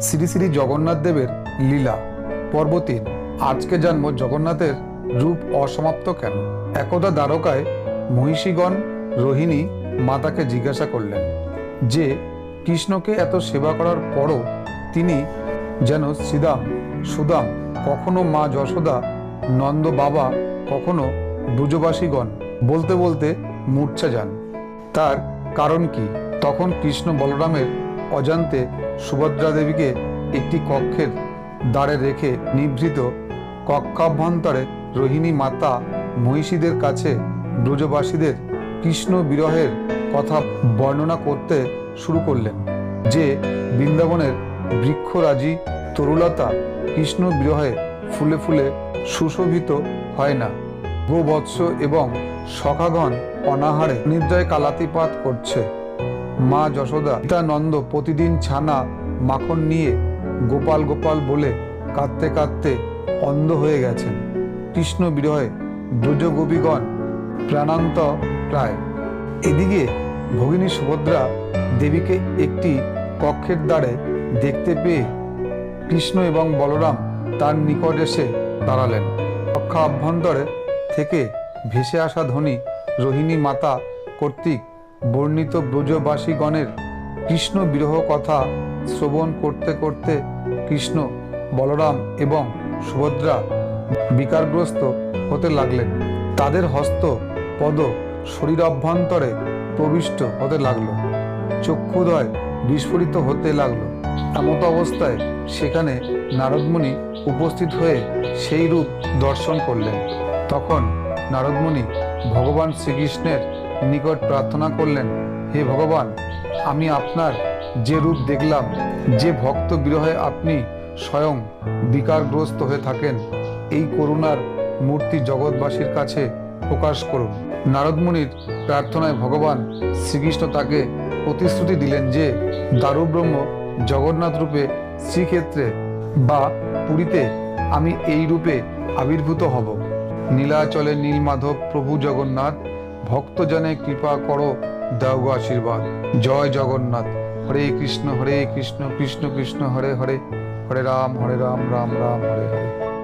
শ্রী শ্রী জগন্নাথ দেবের লীলা। পর্ব তিন আজকে জানব জগন্নাথের রূপ অসমাপ্ত কেন? একদা দ্বারকায় মহিষীগণ রোহিণী মাতাকে জিজ্ঞাসা করলেন যে, কৃষ্ণকে এত সেবা করার পরও তিনি যেন শ্রীদাম, সুদাম, কখনো মা যশোদা, নন্দ বাবা, কখনো ব্রুজবাসীগণ বলতে বলতে মূর্ছা যান। তার কারণ কি? তখন কৃষ্ণ বলরামের অজান্তে সুভদ্রা দেবীকে একটি কক্ষের দ্বারে রেখে নিভৃত কক্ষাভ্যন্তরে রোহিণী মাতা মহিষীদের কাছে ব্রজবাসীদের কৃষ্ণ বিরহের কথা বর্ণনা করতে শুরু করলেন, যে বৃন্দাবনের বৃক্ষরাজি তরুলতা কৃষ্ণ বিরহে ফুলে ফুলে সুশোভিত হয় না। গোবৎস এবং সখাগণ অনাহারে নিদ্রায় কালাতিপাত করছে। মা যশোদা নন্দ প্রতিদিন ছানা, মাখন নিয়ে গোপাল গোপাল বলে কাঁদতে কাঁদতে অন্ধ হয়ে গেছেন। কৃষ্ণ বিরহে ব্রজগোপীগণ প্রাণান্ত প্রায়। এদিকে ভগিনী সুভদ্রা দেবীকে একটি কক্ষের দ্বারে দেখতে পেয়ে কৃষ্ণ এবং বলরাম তার নিকট এসে দাঁড়ালেন। কক্ষা অভ্যন্তরে থেকে ভেসে আসা ধ্বনি রোহিণী মাতা কর্তৃক বর্ণিত ব্রজবাসীগণের কৃষ্ণ বিরহ কথা শ্রবণ করতে করতে কৃষ্ণ, বলরাম এবং সুভদ্রা বিকারগ্রস্ত হতে লাগলেন। তাদের হস্ত, পদ, শরীর অভ্যন্তরে প্রবিষ্ট হতে লাগল। চক্ষুদয় বিস্ফোরিত হতে লাগল। এমত অবস্থায় সেখানে নারদমুনি উপস্থিত হয়ে সেই রূপ দর্শন করলেন। তখন নারদমুনি ভগবান শ্রীকৃষ্ণের নিকট প্রার্থনা করলেন, হে ভগবান, আমি আপনার যে রূপ দেখলাম, যে ভক্ত বিরহে আপনি স্বয়ং বিকারগ্রস্ত হয়ে থাকেন, এই করুণার মূর্তি জগৎবাসীর কাছে প্রকাশ করুন। নারদমুনির প্রার্থনায় ভগবান শ্রীকৃষ্ণ তাকে প্রতিশ্রুতি দিলেন যে, দারুব্রহ্ম জগন্নাথ রূপে শ্রীক্ষেত্রে বা পুরীতে আমি এই রূপে আবির্ভূত হব। নীলাচলে নীলমাধব প্রভু জগন্নাথ ভক্তজনে কৃপা করো, দেও আশীর্বাদ। জয় জগন্নাথ। হরে কৃষ্ণ হরে কৃষ্ণ কৃষ্ণ কৃষ্ণ, হরে হরে। হরে রাম হরে রাম রাম রাম, হরে হরে।